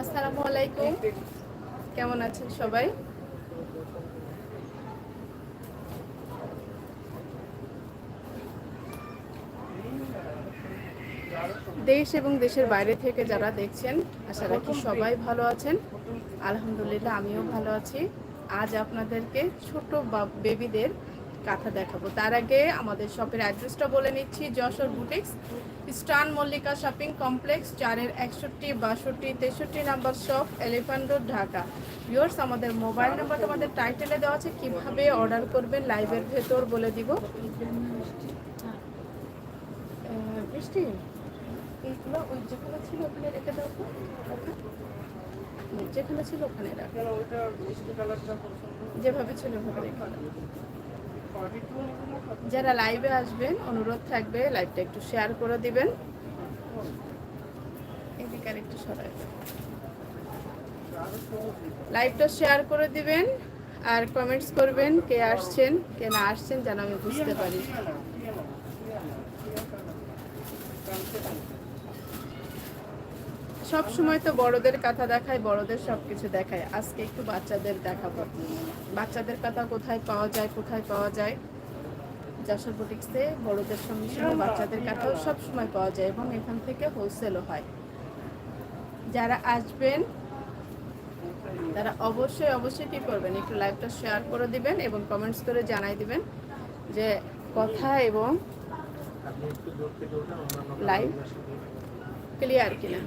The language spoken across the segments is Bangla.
আসসালামু আলাইকুম। কেমন আছেন সবাই? দেশ এবং দেশের বাইরে থেকে যারা দেখছেন আশা রাখি সবাই ভালো আছেন। আলহামদুলিল্লাহ আমিও ভালো আছি। আজ আপনাদেরকে ছোট বেবিদের কাঁথা দেখাবো। তার আগে আমাদের শপের অ্যাড্রেসটা বলে নিচ্ছি যশোর বুটিক্স স্টান মল্লিকা শপিং কমপ্লেক্স চারের একষট্টি বাষট্টি তেষট্টি number shop elephant road Dhaka. Viewers আমাদের মোবাইল নাম্বার আমাদের টাইটেলে দেওয়া আছে কীভাবে অর্ডার করবেন লাইভের ভেতর বলে দিব। বৃষ্টি এইগুলো ওই যেখানে ছিল ওখানে রেখে ওখানে। হুম, যেখানে ছিল ওখানে যেভাবে ছিল ওভাবে রেখে যারা লাইভে আসবেন, অনুরোধ থাকবে লাইভটা একটু শেয়ার করে দিবেন। এদিকে একটু সরাই। লাইভটা শেয়ার করে দিবেন আর কমেন্টস করবেন কে আসছেন, কে না আসছেন যেন আমি বুঝতে পারি। সব সময় তো বড়দের কথা দেখায় বড়দের সব কিছু দেখায়। আজকে একটু বাচ্চাদের দেখাবো। বাচ্চাদের কথা কোথায় পাওয়া যায় কোথায় পাওয়া যায়? যশোর বুটিক্সে বড়দের সঙ্গে সঙ্গে বাচ্চাদের কাছেও সব সময় পাওয়া যায় এবং এখান থেকে হোলসেলও হয়। যারা আসবেন তারা অবশ্যই অবশ্যই কি করবেন? একটু লাইভটা শেয়ার করে দিবেন এবং কমেন্টস করে জানাই দিবেন যে কথা এবং লাইভ ক্লিয়ার কিনা।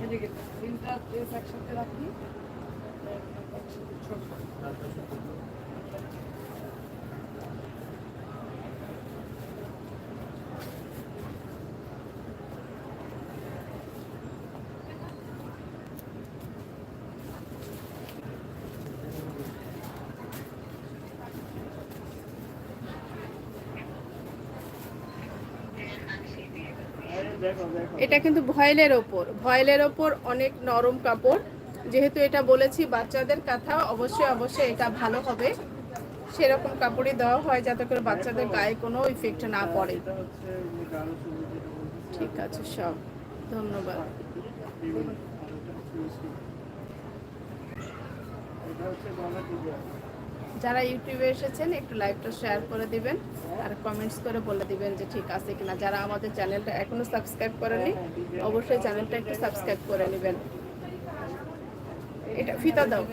এটা কিন্তু ভয়েলের ওপর। ভয়েলের ওপর অনেক নরম কাপড়। যেহেতু এটা বলেছি বাচ্চাদের কাঁথা অবশ্যই অবশ্যই এটা ভালো হবে। সেরকম কাপড়ই দেওয়া হয় যাতে করে বাচ্চাদের গায়ে কোনো ইফেক্ট না পড়ে। ঠিক আছে সব। ধন্যবাদ। যারা ইউটিউবে এসেছেন, একটু লাইভটা শেয়ার করে দিবেন আর কমেন্টস করে বলে দিবেন যে ঠিক আছে কিনা। যারা আমাদের চ্যানেলটা এখনও সাবস্ক্রাইব করেনি অবশ্যই চ্যানেলটা একটু সাবস্ক্রাইব করে নেবেন। এটা ফিতা দাও,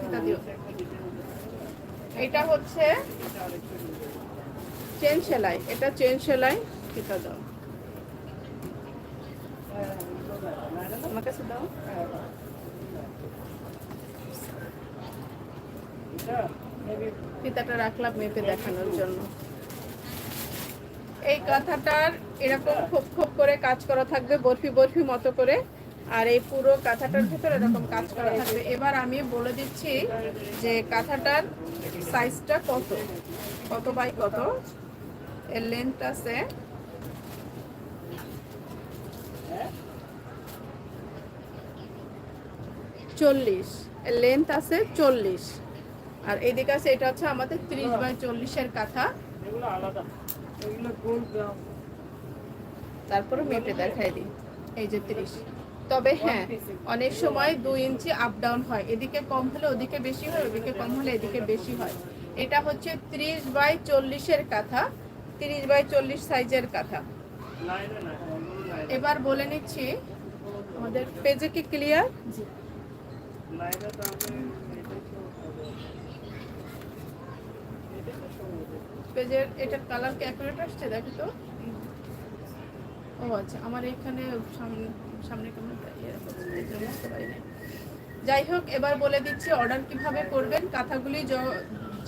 ফিতা দিও। এটা হচ্ছে চেন সেলাই, এটা চেন সেলাই, ফিতা দাও। আমার কাছে দাও। ফিতাটা রাখলাম, মেপে দেখানোর জন্য। এই কাঁথাটার এরকম খোপ খোপ করে কাজ করা থাকবে, বরফি বরফি মতো করে। আর এই পুরো কাঁথাটার ভিতরে এরকম কাজ করা থাকবে। এবার আমি বলে দিচ্ছি যে কাঁথাটার সাইজটা কত? কত বাই কত? এর লেন্থ আছে চল্লিশ। এর লেন্থ আছে চল্লিশ। আর এইদিকে আছে এটা হচ্ছে আমাদের ত্রিশ বাই চল্লিশের কাঁথা। এগুলো আলাদা। এগুলো গোল গ্রাম তারপরে মেপে দেখাই দিই। এই যে ত্রিশ। তবে হ্যাঁ অনেক সময় দুই ইঞ্চি আপ ডাউন হয়। এদিকে কম হলে ওদিকে বেশি হয় ওদিকে কম হলে এদিকে বেশি হয়। এটা হচ্ছে ত্রিশ বাই চল্লিশের কাঁথা ত্রিশ বাই চল্লিশ সাইজের কাঁথা। এবার বলে নিচ্ছি আমাদের পেজে কি ক্লিয়ার লাইনে তো আমি এটাই তো হবে। এটাই তো সম্ভব। পেজের এটার কালার কি অ্যাকুরেট আসছে? দেখো তো। ও আচ্ছা আমার এখানে সামনে সামনে কেমন ইয়ে বুঝতে পারি নাই। যাই হোক, এবার বলে দিচ্ছি অর্ডার কীভাবে করবেন। কাঁথাগুলি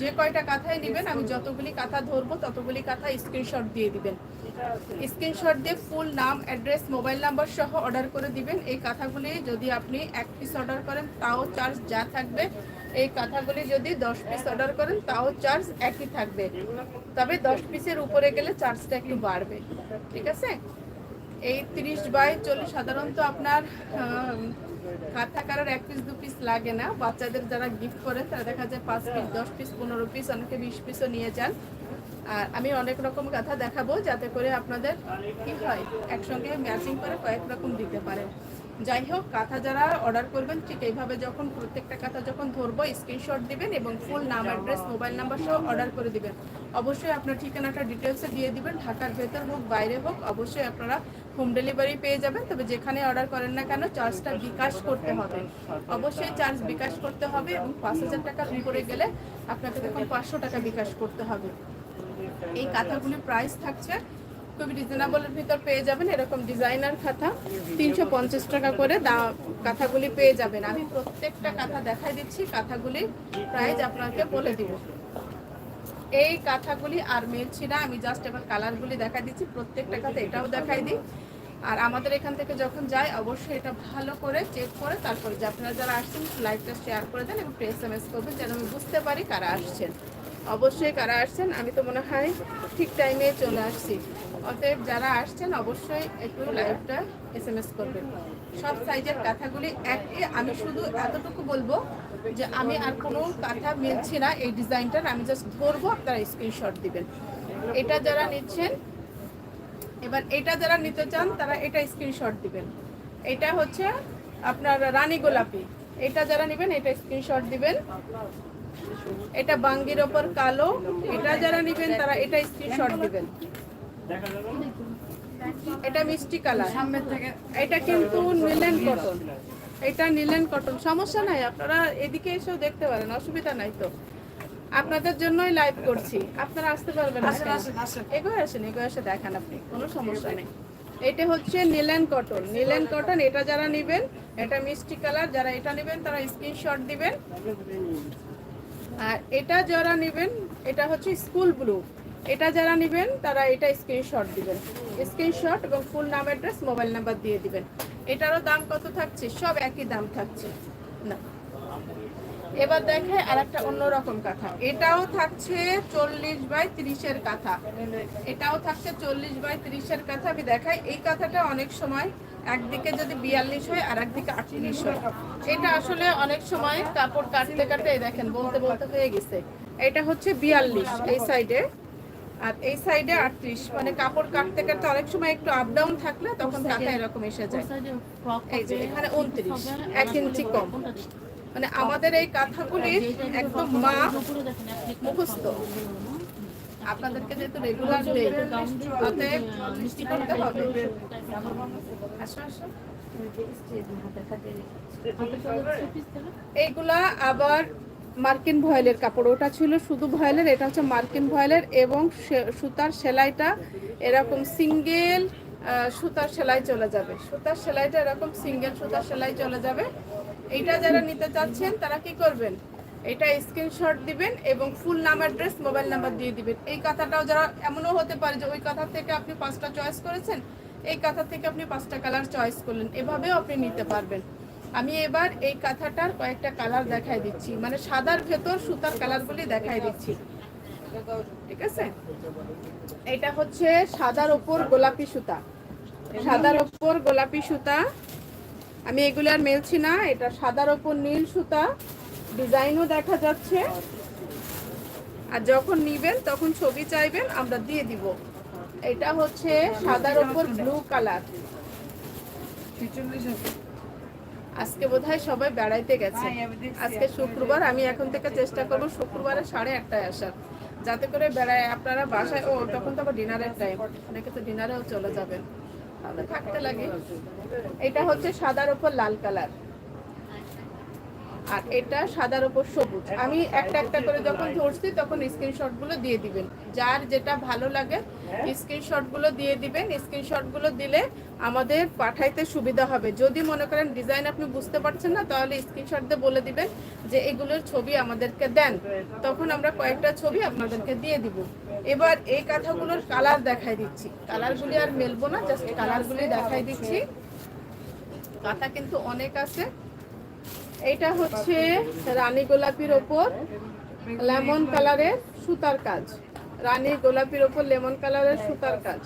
যে কয়টা কাঁথায় নেবেন, আমি যতগুলি কাঁথা ধরবো, ততগুলি কাঁথা স্ক্রিনশট দিয়ে দিবেন। স্ক্রিনশট দিয়ে ফুল নাম অ্যাড্রেস মোবাইল নাম্বার সহ অর্ডার করে দিবেন। এই কাঁথাগুলি যদি আপনি এক পিস অর্ডার করেন, তাও চার্জ যা থাকবে এই কাঁথাগুলি যদি দশ পিস অর্ডার করেন, তাও চার্জ একই থাকবে। তবে দশ পিসের উপরে গেলে চার্জটা একটু বাড়বে। ঠিক আছে? এই তিরিশ বাই চল্লিশ সাধারণত আপনার খাতা কারোর এক পিস দু পিস লাগে না। বাচ্চাদের যারা গিফট করেন তারা দেখা যায় পাঁচ পিস দশ পিস পনেরো পিস অনেকে বিশ পিসও নিয়ে যান। আর আমি অনেক রকম কথা দেখাবো, যাতে করে আপনাদের কি হয়, একসঙ্গে ম্যাচিং করে কয়েক রকম দিতে পারেন। যাই হোক, কাঁথা যারা অর্ডার করবেন, ঠিক এইভাবে যখন প্রত্যেকটা কাঁথা যখন ধরবো স্ক্রিনশট দিবেন এবং ফুল নাম অ্যাড্রেস মোবাইল নাম্বার সহ অর্ডার করে দিবেন। অবশ্যই আপনার ঠিকানাটা ডিটেলসে দিয়ে দিবেন, ঢাকার ভেতর হোক, বাইরে হোক, অবশ্যই আপনারা হোম ডেলিভারি পেয়ে যাবেন। তবে যেখানে অর্ডার করেন না কেন চার্জটা বিকাশ করতে হবে। অবশ্যই চার্জ বিকাশ করতে হবে এবং পাঁচ হাজার টাকার উপরে গেলে আপনাকে তখন পাঁচশো টাকা বিকাশ করতে হবে। এই কাঁথাগুলির প্রাইস থাকছে খুবই রিজনেবলের ভিতর পেয়ে যাবেন। এরকম ডিজাইনার খাতা, তিনশো পঞ্চাশ টাকা করে দাম কাঁথাগুলি পেয়ে যাবেন। আমি প্রত্যেকটা কাঁথা দেখাই দিচ্ছি, কাঁথাগুলি প্রাইস আপনাকে বলে দিব। এই কাঁথাগুলি আর মিলছি না, আমি জাস্ট এবার কালারগুলি দেখাই দিচ্ছি। প্রত্যেকটা কাঁথা এটাও দেখাই দিই। আর আমাদের এখান থেকে যখন যায়, অবশ্যই এটা ভালো করে চেক করে তারপরে যে আপনারা যারা আসছেন লাইভটা শেয়ার করে দেন এবং এস এম এস করবেন, যেন আমি বুঝতে পারি কারা আসছেন। অবশ্যই কারা আসছেন, আমি তো মনে হয় ঠিক টাইমে চলে আসছি। অতএব যারা আসছেন, অবশ্যই একটু লাইভটা এস এম এস করবেন। সব সাইজের কাঁথাগুলি একই। আমি শুধু এতটুকু বলব যে আমি আর কোনো কাঁথা মিলছি না এই ডিজাইনটার আমি জাস্ট ধরবো, আপনারা স্ক্রিনশট দিবেন। এটা যারা নিচ্ছেন, এবার এটা যারা নিতে চান, তারা এটা স্ক্রিনশট দিবেন। এটা হচ্ছে আপনার রানী গোলাপি। এটা যারা নেবেন, এটা স্ক্রিনশট দিবেন। এটা বাঙ্গির ওপর কালো। এটা যারা নেবেন, তারা এটা স্ক্রিনশট দিবেন। এটা মিষ্টি কালার। সামনের থেকে। এটা কিন্তু নিলেন কটন। এটা নিলেন কটন। সমস্যা নাই আপনারা এদিকে এসেও দেখতে পারেন অসুবিধা নাই তো। আপনাদের জন্যই লাইভ করছি। আপনারা আসতে পারবেন। এগোয় আসেন এগোয় এসে দেখান আপনি কোনো সমস্যা নেই। এটা হচ্ছে নিলেন কটন। নীলেন কটন এটা যারা নেবেন এটা মিষ্টি কালার। যারা এটা নেবেন তারা স্ক্রিনশট দিবেন। আর এটা যারা নেবেন এটা হচ্ছে স্কুল ব্লু এটা যারা নেবেন, তারা এটা স্ক্রিনশট দিবেন। স্ক্রিনশট এবং ফুল নাম অ্যাড্রেস মোবাইল নাম্বার দিয়ে দিবেন। এটারও দাম কত থাকছে? সব একই দাম থাকছে। না। এবার দেখে আর একটা অন্যরকম কাঁথা। এটাও থাকছে চল্লিশ বাই তিরিশের কাঁথা। এটাও থাকছে চল্লিশ বাই তিরিশের কাঁথা। আমি দেখাই, এই কাঁথাটা অনেক সময় একদিকে যদি বিয়াল্লিশ হয়, আর একদিকে আটত্রিশ হয়। এটা আসলে অনেক সময় কাপড় কাটতে কাটতে দেখেন, বলতে বলতে হয়ে গেছে। এটা হচ্ছে বিয়াল্লিশ, এই সাইডে আর এই সাইডে আটত্রিশ। মানে কাপড় কাটতে কাটতে অনেক সময় একটু আপ ডাউন থাকলে তখন কাঁথা এরকম এসে যায়। এই যে এখানে উনত্রিশ এক ইঞ্চি কম। মানে আমাদের এই কাঁথাগুলির একদম মা মুখস্থ। আপনাদেরকে যেহেতু রেগুলার দেই অতএব মিষ্টি করতে হবে। আসো আসো। এইগুলা আবার মার্কিন ভয়েলের কাপড়। ওটা ছিল শুধু ভয়েলের, এটা হচ্ছে মার্কিন ভয়েলের এবং সুতার সেলাইটা এরকম সিঙ্গেল সুতার সেলাই চলে যাবে। সুতার সেলাইটা এরকম সিঙ্গেল সুতার সেলাই চলে যাবে। এইটা যারা নিতে চাচ্ছেন, তারা কি করবেন? এটা স্ক্রিনশট দিবেন এবং ফুল নাম, অ্যাড্রেস, মোবাইল নাম্বার দিয়ে দিবেন। এই কথাটাও যারা, এমনও হতে পারে যে ওই কথা থেকে আপনি পাঁচটা চয়েস করেছেন, এই কথা থেকে আপনি পাঁচটা কালার চয়েস করলেন। এভাবেও আপনি নিতে পারবেন। আমি এবার এই কাঁথাটার কয়েকটা কালার দেখাই দিচ্ছি। মানে সাদার ভেতর সুতার কালারগুলি দেখাই দিচ্ছি। ঠিক আছে? এটা হচ্ছে সাদার ওপর গোলাপি সুতা। সাদার ওপর গোলাপি সুতা। আমি এগুলো আর মেলছি না, এটা সাদার ওপর নীল সুতা। ডিজাইনও দেখা যাচ্ছে। আর যখন নিবেন, তখন ছবি চাইবেন, আমরা দিয়ে দিব। এটা হচ্ছে সাদার ওপর ব্লু কালার আজকে বোধহয় সবাই বেড়াইতে গেছে। আজকে শুক্রবার আমি এখন থেকে চেষ্টা করব শুক্রবারে সাড়ে আটটায় আসার। যাতে করে বেড়ায় আপনারা বাসায় ও তখন তো আবার ডিনারের টাইম অনেকে তো ডিনারেও চলে যাবেন। তাহলে থাকতে লাগে। এটা হচ্ছে সাদার ওপর লাল কালার। আর এটা সাদার উপর সবুজ। আমি একটা একটা করে যখন ধরছি, তখন স্ক্রিনশটগুলো দিয়ে দিবেন। যার যেটা ভালো লাগে স্ক্রিনশটগুলো দিয়ে দিবেন। স্ক্রিনশটগুলো দিলে আমাদের পাঠাইতে সুবিধা হবে। যদি মনে করেন ডিজাইন আপনি বুঝতে পারছেন না, তাহলে স্ক্রিনশট দিয়ে বলে দিবেন যে এগুলোর ছবি আমাদেরকে দেন। তখন আমরা কয়েকটা ছবি আপনাদেরকে দিয়ে দিব। এবার এই কাঁথাগুলোর কালার দেখাই দিচ্ছি। কালারগুলি আর মেলবো না, জাস্ট কালারগুলি দেখাই দিচ্ছি। কাঁথা কিন্তু অনেক আছে। এটা হচ্ছে রানী গোলাপির ওপর লেমন কালারের সুতার কাজ। রানী গোলাপির ওপর লেমন কালারের সুতার কাজ।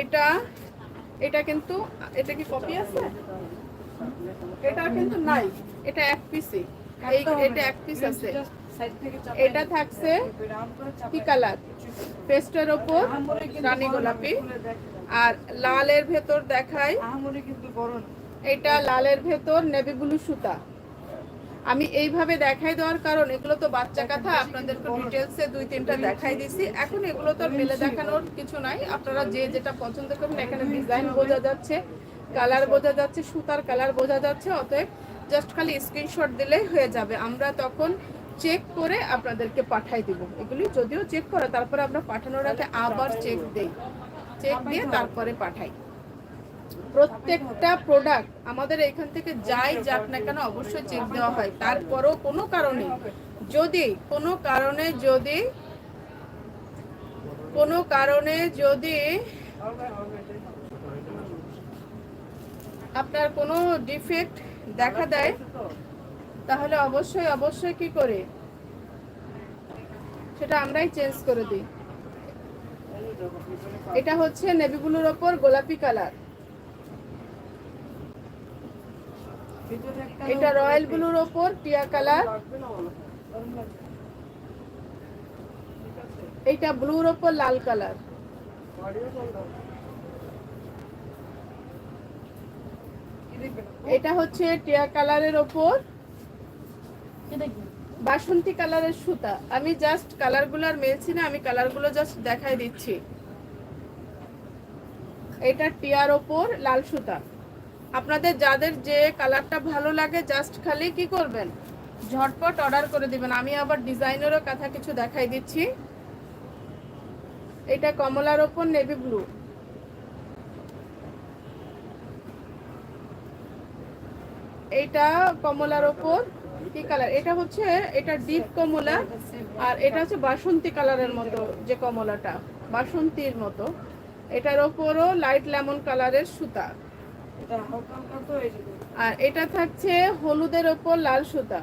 এটা এটা কিন্তু এটা কি কপি আছে? এটা কিন্তু নাই এটা এক পিসই এই। এটা এক পিস আছে। এটা থাকছে কি কালার পেস্টের ওপর রানী গোলাপি। আর লালের ভেতর দেখাই আহামরি কিন্তু না। এটা লালের ভেতর নেভি ব্লু সুতা। আমি এইভাবে দেখাই দেওয়ার কারণ, এগুলো তো বাচ্চা কথা, আপনাদেরকে ডিটেলসে দুই তিনটা দেখাই দিছি। এখন এগুলো তো মেলে দেখানোর কিছু নাই। আপনারা যে যেটা পছন্দ করবেন, এখানে ডিজাইন বোঝা যাচ্ছে কালার বোঝা যাচ্ছে, সুতার কালার বোঝা যাচ্ছে, অতএব জাস্ট খালি স্ক্রিনশট দিলেই হয়ে যাবে। আমরা তখন চেক করে আপনাদেরকে পাঠাই দিব। এগুলি যদিও চেক করা, তারপরে আমরা পাঠানোর আগে আবার চেক দেই। চেক দিয়ে তারপরে পাঠাই। প্রত্যেকটা প্রোডাক্ট আমাদের এখান থেকে যাই যাক না কেন অবশ্যই চেক দেওয়া হয়। তারপরও কোনো কারণে, যদি, কোনো কারণে যদি, কোনো কারণে যদি আপনার কোনো ডিফেক্ট দেখা দেয়, তাহলে অবশ্যই অবশ্যই কি করে? সেটা আমরাই চেঞ্জ করে দিই। এটা হচ্ছে নেভি ওপর গোলাপি কালার ভিতরে একটা এটা রয়্যাল ব্লুর ওপর, টিয়া কালার। এইটা ব্লুর ওপর, লাল কালার। এটা হচ্ছে টিয়া কালারের ওপর। বাসন্তী কালারের সুতা। আমি জাস্ট কালারগুলো আর মেলছি না, আমি কালারগুলো জাস্ট দেখাই দিচ্ছি। এটা টিয়ার ওপর, লাল সুতা। আপনাদের যাদের যে কালারটা ভালো লাগে জাস্ট খালি কি করবেন? ঝটপট অর্ডার করে দিবেন। আমি আবার ডিজাইনেরও কথা কিছু দেখাই দিচ্ছি। এটা কমলার ওপর নেভি ব্লু এটা কমলার ওপর কি কালার এটা হচ্ছে, এটা ডিপ কমলা, আর এটা হচ্ছে বাসন্তী কালারের মতো যে কমলাটা, বাসন্তীর মতো। এটার ওপরও লাইট লেমন কালারের সুতা। আর এটা থাকছে হলুদের ওপর লাল সুতা।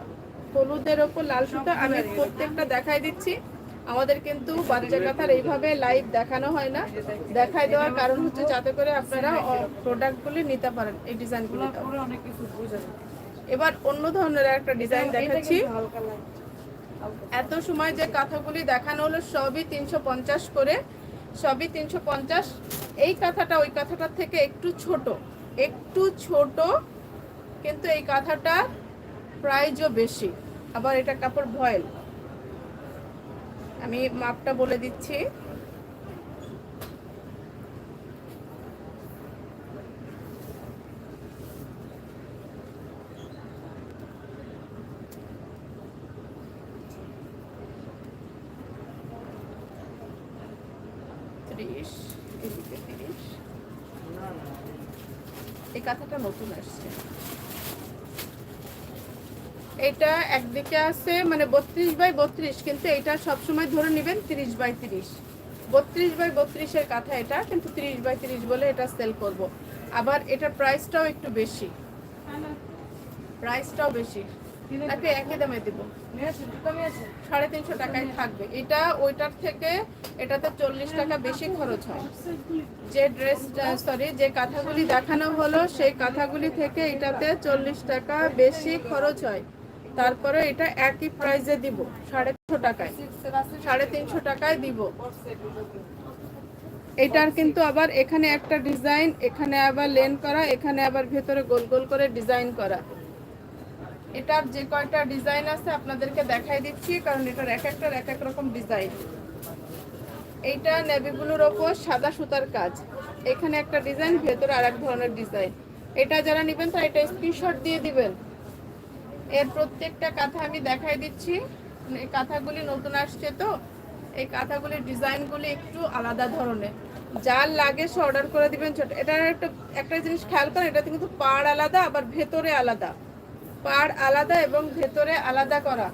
হলুদের ওপর লাল সুতা আমি প্রত্যেকটা দেখাই দিচ্ছি। আমাদের কিন্তু বাচ্চা কাথার এইভাবে লাইভ দেখানো হয় না। দেখাই দেওয়ার কারণ হচ্ছে যাতে করে আপনারা প্রোডাক্টগুলি নিতে পারেন এই ডিজাইনগুলো এগুলো অনেক কিছু এবার অন্য ধরনের একটা ডিজাইন দেখাচ্ছি। এত সময় যে কাঁথাগুলি দেখানো হলো সবই তিনশো পঞ্চাশ করে সবই তিনশো পঞ্চাশ। এই কাঁথাটা ওই কাঁথাটার থেকে একটু ছোট। একটু ছোট, কিন্তু এই কাঁথাটা প্রাইজও বেশি। আবার এটা কাপড় ভয়েল। আমি মাপটা বলে দিচ্ছি ত্রিশ এদিকে তিরিশ এই কাঁথাটা নতুন আসছে। এটা একদিকে আছে মানে বত্রিশ বাই বত্রিশ, কিন্তু এটা সবসময় ধরে নেবেন তিরিশ বাই তিরিশ। বত্রিশ বাই বত্রিশের কাঁথা এটা, কিন্তু তিরিশ বাই তিরিশ বলে এটা সেল করব। আবার এটার প্রাইসটাও একটু বেশি। প্রাইসটাও বেশি? তাকে একই দামে দেবো। সাড়ে তিনশো টাকায় থাকবে। এটা ওইটার থেকে এটাতে চল্লিশ টাকা বেশি খরচ হয়। যে ড্রেস সরি যে কাঁথাগুলি দেখানো হলো, সেই কাঁথাগুলি থেকে এটাতে চল্লিশ টাকা বেশি খরচ হয়। তারপরে এটা একই প্রাইসে দিব, সাড়ে তিনশো টাকায়। সাড়ে তিনশো টাকায় দিব। এটার কিন্তু আবার এখানে একটা ডিজাইন এখানে আবার লেন করা, এখানে আবার ভেতরে গোল গোল করে ডিজাইন করা। এটার যে কয়টা ডিজাইন আছে আপনাদেরকে দেখাই দিচ্ছি, কারণ এটার এক একটার এক এক রকম ডিজাইন। এইটা নেভি ব্লুর ওপর সাদা সুতার কাজ। এখানে একটা ডিজাইন, ভেতরে আর এক ধরনের ডিজাইন। এটা যারা নেবেন তারা এটা স্ক্রিনশট দিয়ে দিবেন। এর প্রত্যেকটা কাঁথা আমি দেখাই দিচ্ছি। এই কাঁথাগুলি নতুন আসছে তো, এই কাঁথাগুলির ডিজাইনগুলি একটু আলাদা ধরনের। যার লাগে সে অর্ডার করে দিবেন। ছোট এটার একটা একটা জিনিস খেয়াল করেন, এটাতে কিন্তু পাড় আলাদা, আবার ভেতরে আলাদা। পাড় আলাদা এবং ভেতরে আলাদা করা।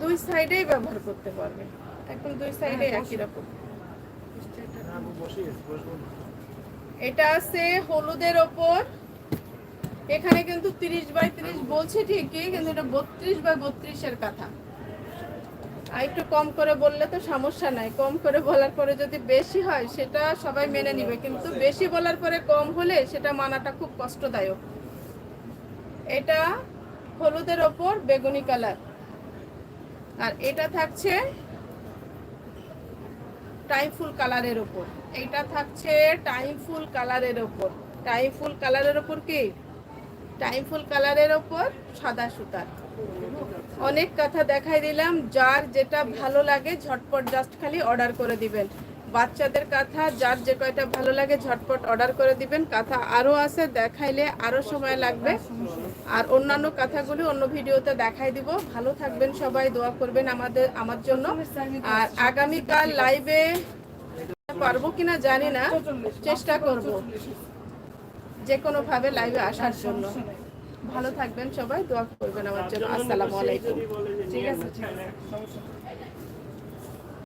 দুই সাইডেই ব্যবহার করতে পারবে। একদম দুই সাইডে একই রকম। এটা আছে হলুদের ওপর। এখানে কিন্তু তিরিশ বাই তিরিশ বলছে ঠিকই কিন্তু এটা বত্রিশ বাই বত্রিশের কথা। আর একটু কম করে বললে তো সমস্যা নাই। কম করে বলার পরে যদি বেশি হয় সেটা সবাই মেনে নিবে। কিন্তু বেশি বলার পরে কম হলে সেটা মানাটা খুব কষ্টদায়ক। এটা হলুদের ওপর বেগুনি কালার। আর এটা থাকছে টাইম ফুল কালারের ওপর। এটা থাকছে টাইম ফুল কালারের ওপর। টাইম ফুল কালারের ওপর কি? টাইম ফুল কালারের ওপর সাদা সুতার অনেক কথা দেখাই দিলাম, যার যেটা ভালো লাগে ঝটপট জাস্ট খালি অর্ডার করে দিবেন। বাচ্চাদের কাঁথা, যার যে কয়টা ভালো লাগে ঝটপট অর্ডার করে দিবেন। কাঁথা আরও আছে, দেখাইলে আরও সময় লাগবে। আর অন্যান্য কথাগুলি অন্য ভিডিওতে দেখাই দিব। ভালো থাকবেন সবাই দোয়া করবেন আমাদের আমার জন্য। আর আগামীকাল লাইভে পারব কিনা জানি না। চেষ্টা করব যে কোনো ভাবে লাইভে আসার জন্য। ভালো থাকবেন সবাই দোয়া করবেন আমার জন্য। আসসালামু আলাইকুম। ঠিক আছে